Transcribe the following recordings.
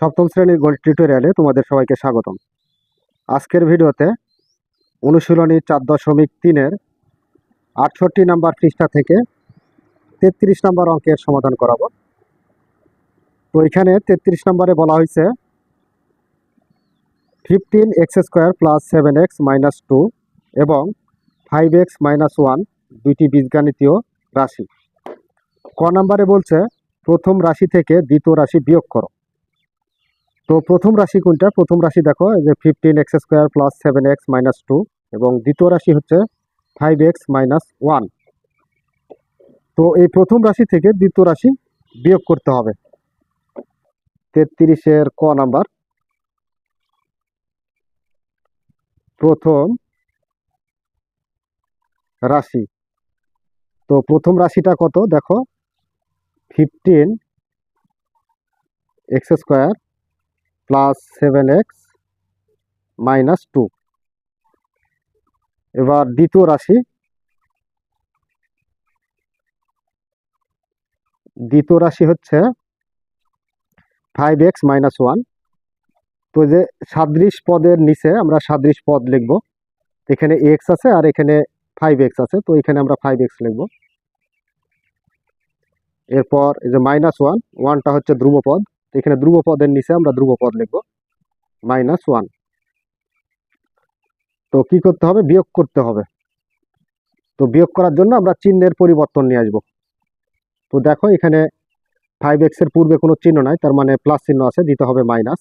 সপ্তম শ্রেণির গণিত টিউটোরিয়ালে তোমাদের সবাইকে স্বাগতম। আজকের ভিডিওতে অনুশীলনী চার দশমিক তিনের আটষট্টি নাম্বার পৃষ্ঠা থেকে তেত্রিশ নাম্বার অঙ্কের সমাধান করাবো। তো এখানে তেত্রিশ নম্বরে বলা হয়েছে fifteen x square plus seven x minus two এবং ফাইভ এক্স মাইনাস ওয়ান দুইটি বীজগাণিতীয় রাশি। ক নাম্বারে বলছে, প্রথম রাশি থেকে দ্বিতীয় রাশি বিয়োগ করো। তো প্রথম রাশি কোনটা? প্রথম রাশি দেখো যে fifteen x square plus seven x minus two এবং দ্বিতীয় রাশি হচ্ছে ফাইভ এক্স মাইনাস ওয়ান তো এই প্রথম রাশি থেকে দ্বিতীয় রাশি বিয়োগ করতে হবে। তেত্রিশের ক নাম্বার। প্রথম রাশি। তো প্রথম রাশিটা কত? দেখো fifteen x square plus seven x minus two এবার দ্বিতীয় রাশি। দ্বিতীয় রাশি হচ্ছে ফাইভ এক্স মাইনাস ওয়ান তো যে সাদৃশ পদের নিচে আমরা সাদৃশ পদ লিখব। এখানে এক্স আছে আর এখানে ফাইভ এক্স আছে, তো এখানে আমরা ফাইভ এক্স লিখব। এরপর এই যে মাইনাস ওয়ান ওয়ানটা হচ্ছে ধ্রুবপদ। এখানে ধ্রুবপদের নিচে আমরা ধ্রুবপদ লিখব। মাইনাস ওয়ান তো কি করতে হবে? বিয়োগ করতে হবে। তো বিয়োগ করার জন্য আমরা চিহ্নের পরিবর্তন নিয়ে আসব। তো দেখো এখানে ফাইভ এক্সের পূর্বে কোনো চিহ্ন নাই, তার মানে প্লাস চিহ্ন আছে, দিতে হবে মাইনাস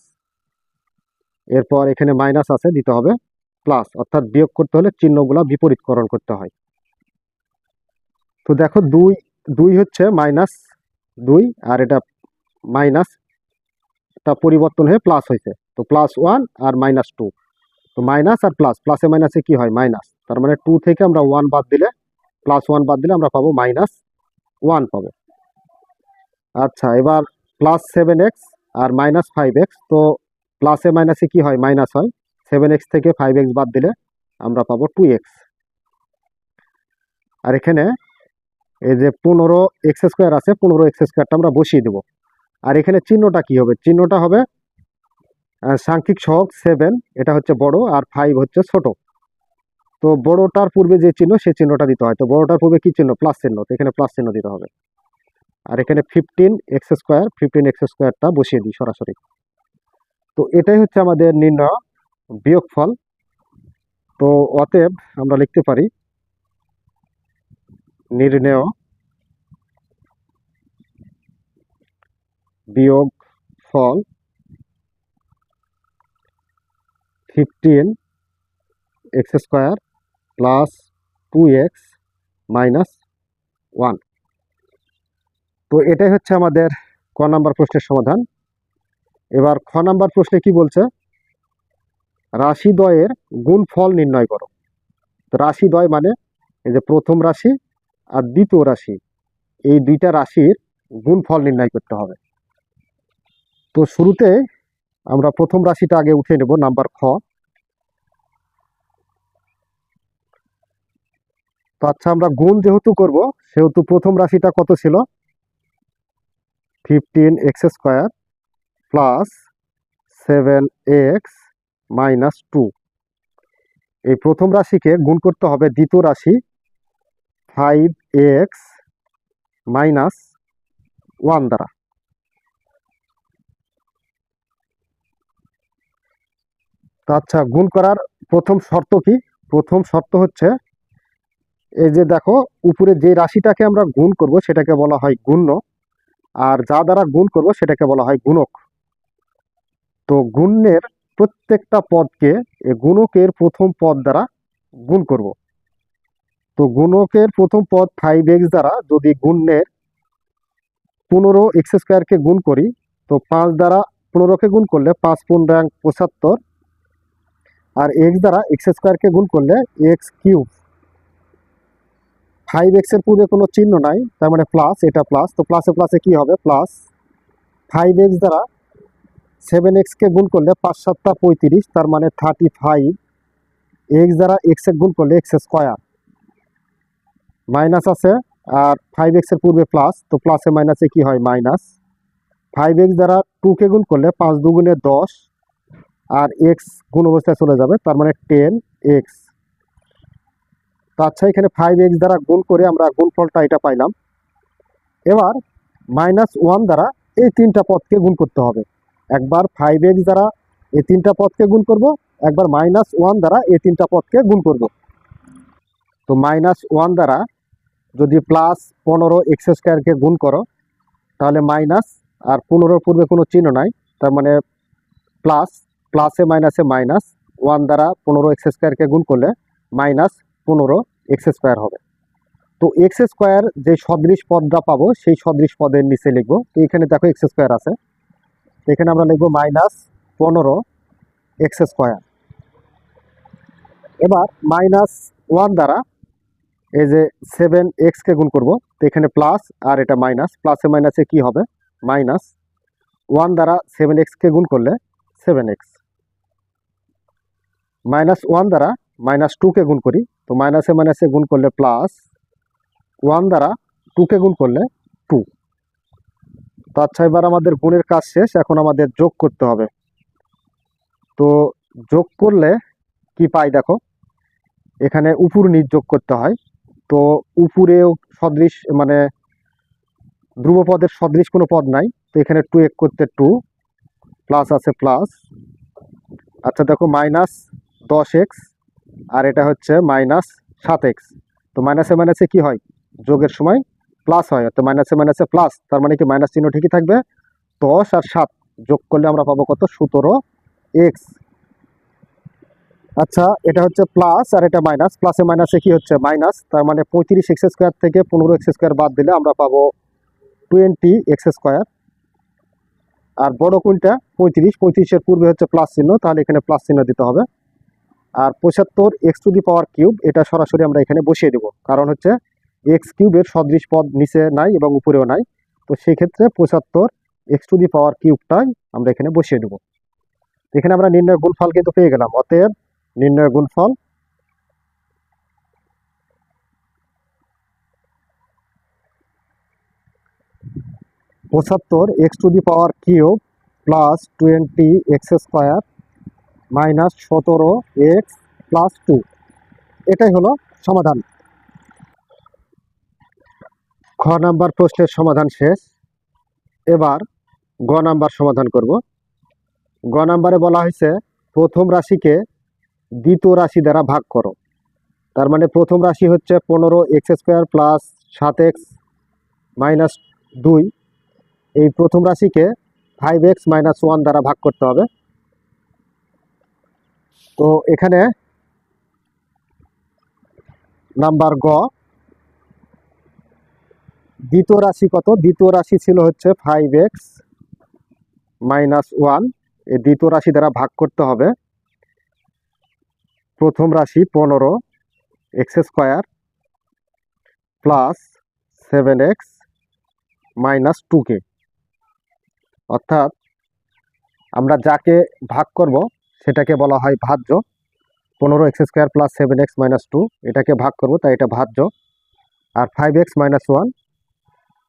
এরপর এখানে মাইনাস আছে, দিতে হবে প্লাস অর্থাৎ বিয়োগ করতে হলে চিহ্নগুলো বিপরীতকরণ করতে হয়। তো দেখো দুই দুই হচ্ছে মাইনাস দুই, আর এটা মাইনাস টা পরিবর্তন হয়ে প্লাস হয়েছে। তো প্লাস ওয়ান আর মাইনাস টু তো মাইনাস আর প্লাস প্লাসে মাইনাসে কি হয়? মাইনাস তার মানে টু থেকে আমরা ওয়ান বাদ দিলে প্লাস ওয়ান বাদ দিলে আমরা পাবো মাইনাস ওয়ান পাবো। আচ্ছা এবার প্লাস সেভেন এক্স আর মাইনাস ফাইভ এক্স তো প্লাসে মাইনাসে কি হয়? মাইনাস হয়। সেভেন এক্স থেকে ফাইভ এক্স বাদ দিলে আমরা পাবো টু এক্স আর এখানে এই যে পনেরো এক্স স্কোয়ার আছে, পনেরো এক্স স্কোয়ারটা আমরা বসিয়ে দেবো। আর এখানে চিহ্নটা কি হবে? চিহ্নটা হবে সাংখ্যিক সহগ সেভেন এটা হচ্ছে বড় আর ফাইভ হচ্ছে ছোট। তো বড়টার পূর্বে যে চিহ্ন সেই চিহ্নটা দিতে হয়। তো বড়টার পূর্বে কি চিহ্ন? প্লাস চিহ্ন। তো এখানে প্লাস চিহ্ন দিতে হবে। আর এখানে fifteen x square fifteen x স্কোয়ারটা বসিয়ে দিই সরাসরি। তো এটাই হচ্ছে আমাদের নির্ণয় বিয়োগফল। তো অতএব আমরা লিখতে পারি, নির্ণেয় বিয়োগ ফল fifteen x square plus two x minus one তো এটাই হচ্ছে আমাদের ক নাম্বার প্রশ্নের সমাধান। এবার খ নাম্বার প্রশ্নে কি বলছে? রাশিদ্বয়ের গুণফল নির্ণয় করো। তো রাশিদ্বয় মানে এই যে প্রথম রাশি আর দ্বিতীয় রাশি, এই দুইটা রাশির গুণফল নির্ণয় করতে হবে। তো শুরুতে আমরা প্রথম রাশিটা আগে উঠে নেব, নাম্বার খ। তো আচ্ছা আমরা গুণ যেহেতু করব, সেহেতু প্রথম রাশিটা কত ছিল? Fifteen x square plus seven x minus two এই প্রথম রাশিকে গুণ করতে হবে দ্বিতীয় রাশি ফাইভ এক্স মাইনাস ওয়ান দ্বারা তো আচ্ছা গুণ করার প্রথম শর্ত কি? প্রথম শর্ত হচ্ছে, এই যে দেখো, উপরে যে রাশিটাকে আমরা গুণ করব, সেটাকে বলা হয় গুণ্য। আর যা দ্বারা গুণ করব, সেটাকে বলা হয় গুণক। তো গুণ্যের প্রত্যেকটা পদকে, এ গুণকের প্রথম পদ দ্বারা গুণ করব। তো গুণকের প্রথম পদ ফাইভ এক্স দ্বারা যদি গুণ্যের পনেরো এক্স স্কোয়ারকে গুণ করি, তো পাঁচ দ্বারা পনেরোকে গুণ করলে পাঁচ পনেরো পঁচাত্তর আর এক্স দ্বারা এক্স স্কোয়ারকে গুণ করলে এক্স কিউব ফাইভ এক্সের পূর্বে কোনো চিহ্ন নাই, তার মানে প্লাস এটা প্লাস তো প্লাসে প্লাসে কি হবে? প্লাস ফাইভ এক্স দ্বারা সেভেন এক্সকে গুণ করলে পাঁচ সাতটা পঁয়ত্রিশ, তার মানে থার্টি ফাইভ এক্স দ্বারা এক্স গুণ করলে এক্স স্কোয়ার মাইনাস আছে, আর ফাইভ এক্সের পূর্বে প্লাস তো প্লাসে মাইনাসে কি হয়? মাইনাস ফাইভ এক্স দ্বারা টুকে গুণ করলে পাঁচ দুগুণে দশ। আর এক্স গুণ অবস্থায় চলে যাবে, তার মানে টেন এক্স তো আচ্ছা এখানে ফাইভ এক্স দ্বারা গুণ করে আমরা গুণফলটা এটা পাইলাম। এবার মাইনাস ওয়ান দ্বারা এই তিনটা পদকে গুণ করতে হবে। একবার ফাইভ এক্স দ্বারা এই তিনটা পদকে গুণ করব, একবার মাইনাস ওয়ান দ্বারা এই তিনটা পদকে গুণ করব। তো মাইনাস ওয়ান দ্বারা যদি প্লাস পনেরো এক্স স্কোয়ারকে গুণ করো, তাহলে মাইনাস আর পনেরোর পূর্বে কোনো চিহ্ন নাই, তার মানে প্লাস প্লাসে মাইনাসে মাইনাস ওয়ান দ্বারা পনেরো এক্স স্কোয়ারকে গুণ করলে মাইনাস পনেরো এক্স স্কোয়ার হবে। তো এক্স স্কোয়ার যে সদৃশ পদটা পাবো, সেই সদৃশ পদের নিচে লিখব। তো এখানে দেখো এক্স স্কোয়ার আছে। এখানে আমরা লিখব মাইনাস পনেরো এক্স স্কোয়ার। এবার মাইনাস ওয়ান দ্বারা এই যে সেভেন এক্সকে গুণ করব, তো এখানে প্লাস আর এটা মাইনাস। প্লাসে মাইনাসে কি হবে? মাইনাস ওয়ান দ্বারা সেভেন এক্সকে গুণ করলে সেভেন এক্স। মাইনাস ওয়ান দ্বারা মাইনাস টুকে গুণ করি। তো মাইনাসে মাইনাসে গুণ করলে প্লাস ওয়ান দ্বারা টুকে গুণ করলে টু তো আচ্ছা এবার আমাদের গুণের কাজ শেষ। এখন আমাদের যোগ করতে হবে। তো যোগ করলে কি পাই দেখো? এখানে উপর নিচ যোগ করতে হয়। তো উপরেও সদৃশ মানে ধ্রুবপদের সদৃশ কোনো পদ নাই। তো এখানে টু এক করতে টু প্লাস আছে প্লাস আচ্ছা দেখো মাইনাস দশ এক্স আর এটা হচ্ছে মাইনাস সাত এক্স তো মাইনাসে মাইনাসে কি হয়? যোগের সময় প্লাস হয়। তো মাইনাসে মাইনাসে প্লাস তার মানে কি মাইনাস চিহ্ন ঠিকই থাকবে? দশ আর সাত যোগ করলে আমরা পাবো কত? সতেরো এক্স আচ্ছা এটা হচ্ছে প্লাস আর এটা মাইনাস প্লাসে মাইনাসে কি হচ্ছে? মাইনাস তার মানে পঁয়ত্রিশ এক্স স্কোয়ার থেকে পনেরো এক্স স্কোয়ার বাদ দিলে আমরা পাবো টোয়েন্টি এক্স স্কোয়ার আর বড় কোনটা পঁয়ত্রিশ, পঁয়ত্রিশের পূর্বে হচ্ছে প্লাস চিহ্ন, তাহলে এখানে প্লাস চিহ্ন দিতে হবে। আর পঁচাত্তর x to the power cube এটা সরাসরি আমরা এখানে বসিয়ে দেব। কারণ হচ্ছে এক্স কিউবের সদৃশ পদ নিচে নাই এবং উপরেও নাই। তো সেক্ষেত্রে পঁচাত্তর এক্স টু দি পাওয়ার কিউবটাই আমরা এখানে বসিয়ে দেব। এখানে আমরা নির্ণয় গুণফল কিন্তু পেয়ে গেলাম, অতএব নির্ণয় গুণফল পঁচাত্তর x to the power cube plus twenty x square minus সতেরো এক্স প্লাস টু। এটাই হলো সমাধান। খ নাম্বার প্রশ্নের সমাধান শেষ। এবার গ নাম্বার সমাধান করব। গ নাম্বারে বলা হয়েছে, প্রথম রাশিকে দ্বিতীয় রাশি দ্বারা ভাগ করো। তার মানে প্রথম রাশি হচ্ছে পনেরো এক্স স্কোয়ার প্লাস সাত এক্স মাইনাস দুই। এই প্রথম রাশিকে ফাইভ এক্স মাইনাস ওয়ান দ্বারা ভাগ করতে হবে। তো এখানে নাম্বার গ। দ্বিতীয় রাশি কত? দ্বিতীয় রাশি ছিল হচ্ছে ফাইভ এক্স মাইনাস ওয়ান এই দ্বিতীয় রাশি দ্বারা ভাগ করতে হবে। প্রথম রাশি পনেরো x square plus seven x minus টুকে অর্থাৎ আমরা যাকে ভাগ করব সেটাকে বলা হয় ভাজ্য। পনেরো x square plus seven x minus two, এটাকে ভাগ করব, তাই এটা ভাজ্য। আর ফাইভ এক্স মাইনাস ওয়ান,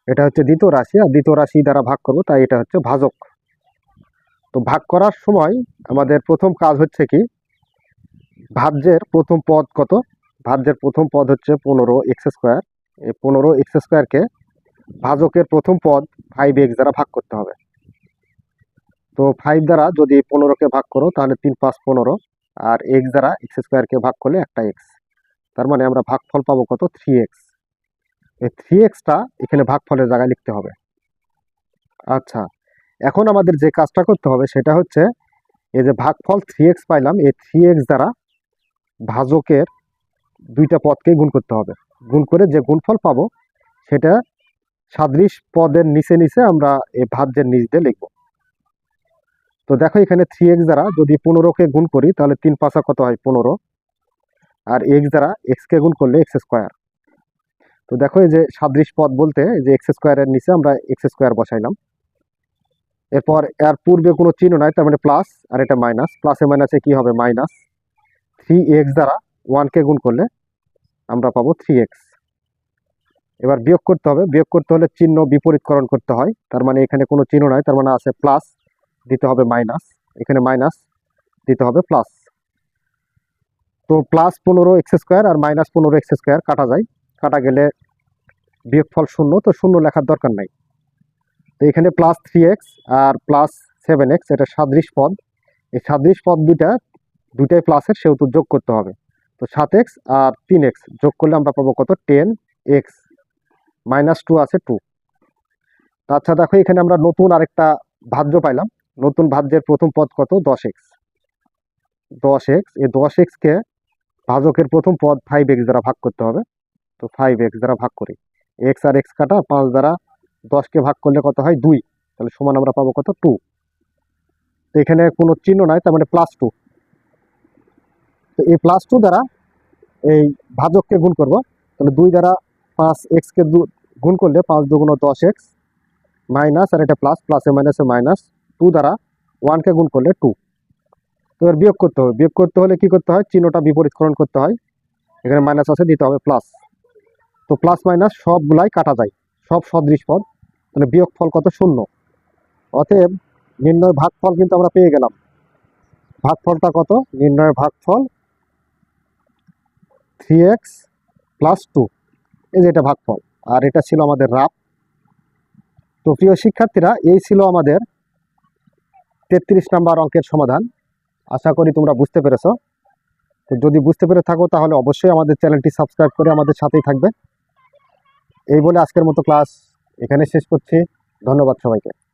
এটা হচ্ছে দ্বিতীয় রাশি, আর দ্বিতীয় রাশি দ্বারা ভাগ করব, তাই এটা হচ্ছে ভাজক। তো ভাগ করার সময় আমাদের প্রথম কাজ হচ্ছে কি? ভাজ্যের প্রথম পদ কত? ভাজ্যের প্রথম পদ হচ্ছে পনেরো এক্স স্কোয়ার। এই পনেরো এক্স স্কোয়ারকে ভাজকের প্রথম পদ ফাইভ এক্স দ্বারা ভাগ করতে হবে। তো ফাইভ দ্বারা যদি পনেরোকে ভাগ করো, তাহলে তিন পাঁচ পনেরো। আর এক্স দ্বারা এক্স স্কোয়ারকে ভাগ করলে একটা এক্স তার মানে আমরা ভাগফল পাবো কত? থ্রি এক্স এই থ্রি এক্সটা এখানে ভাগফলের জায়গায় লিখতে হবে। আচ্ছা এখন আমাদের যে কাজটা করতে হবে সেটা হচ্ছে, এই যে ভাগফল থ্রি এক্স পাইলাম, এই থ্রি এক্স দ্বারা ভাজকের দুইটা পদকে গুণ করতে হবে। গুণ করে যে গুণফল পাবো, সেটা সাদৃশ পদের নিচে নিচে আমরা এই ভাজ্যের নিচ দিয়ে লিখব। তো দেখো এখানে থ্রি এক্স দ্বারা যদি পনেরোকে গুণ করি, তাহলে তিন পাঁচা কত হয়? পনেরো। আর এক্স দ্বারা এক্সকে গুণ করলে এক্স স্কোয়ার তো দেখো এই যে সাদৃশ পদ বলতে যে এক্স স্কোয়ারের নিচে আমরা এক্স স্কোয়ার বসাইলাম। এরপর এর পূর্বে কোনো চিহ্ন নাই, তার মানে প্লাস আর এটা মাইনাস প্লাসে মাইনাসে কি হবে? মাইনাস থ্রি এক্স দ্বারা ওয়ানকে গুণ করলে আমরা পাবো থ্রি এক্স এবার বিয়োগ করতে হবে। বিয়োগ করতে হলে চিহ্ন বিপরীতকরণ করতে হয়। তার মানে এখানে কোনো চিহ্ন নাই, তার মানে আছে প্লাস দিতে হবে মাইনাস এখানে মাইনাস দিতে হবে প্লাস তো প্লাস পনেরো এক্স স্কোয়ার আর মাইনাস পনেরো এক্স স্কোয়ার কাটা যায়। কাটা গেলে বিয়োগফল শূন্য, তো শূন্য লেখার দরকার নাই। তো এখানে প্লাস থ্রি এক্স আর প্লাস সেভেন এক্স এটা সাদৃশ পদ। এই সাদৃশ পদ দুইটা, দুইটাই প্লাসের সেহেতু যোগ করতে হবে। তো সাত এক্স আর তিন এক্স যোগ করলে আমরা পাবো কত? টেন এক্স মাইনাস টু আছে টু আচ্ছা দেখো, এখানে আমরা নতুন আরেকটা ভাজ্য পাইলাম। নতুন ভাজ্যের প্রথম পদ কত? দশ এক্স। দশ এক্স, এই দশ এক্সকে ভাজকের প্রথম পদ ফাইভ এক্স দ্বারা ভাগ করতে হবে। তো ফাইভ এক্স দ্বারা ভাগ করি। এক্স আর এক্স কাটা পাঁচ দ্বারা দশকে ভাগ করলে কত হয়? দুই। তাহলে সমান আমরা পাবো কত? টু তো এখানে কোনো চিহ্ন নাই, তার মানে প্লাস টু তো এই প্লাস টু দ্বারা এই ভাজককে গুণ করব। তাহলে দুই দ্বারা পাঁচ এক্সকে গুণ করলে পাঁচ দুগুণ দশ এক্স মাইনাস, আর এটা প্লাস প্লাসে মাইনাসে মাইনাস টু দ্বারা ওয়ানকে গুণ করলে টু তো এবার বিয়োগ করতে হবে। বিয়োগ করতে হলে কি করতে হয়? চিহ্নটা বিপরীতকরণ করতে হয়। এখানে মাইনাস আছে, দিতে হবে প্লাস তো প্লাস মাইনাস সবগুলাই কাটা যায়। সব সদৃশ পদ। তাহলে বিয়োগ ফল কত? শূন্য। অতএব নির্ণয় ভাগফল কিন্তু আমরা পেয়ে গেলাম। ভাগফলটা কত? নির্ণয় ভাগফল থ্রি এক্স প্লাস টু এই যে এটা ভাগফল। আর এটা ছিল আমাদের রাপ তো প্রিয় শিক্ষার্থীরা, এই ছিল আমাদের তেত্রিশ নাম্বার অঙ্কের সমাধান। আশা করি তোমরা বুঝতে পেরেছ। তো যদি বুঝতে পেরে থাকো, তাহলে অবশ্যই আমাদের চ্যানেলটি সাবস্ক্রাইব করে আমাদের সাথেই থাকবে। এই বলে আজকের মতো ক্লাস এখানে শেষ করছি। ধন্যবাদ সবাইকে।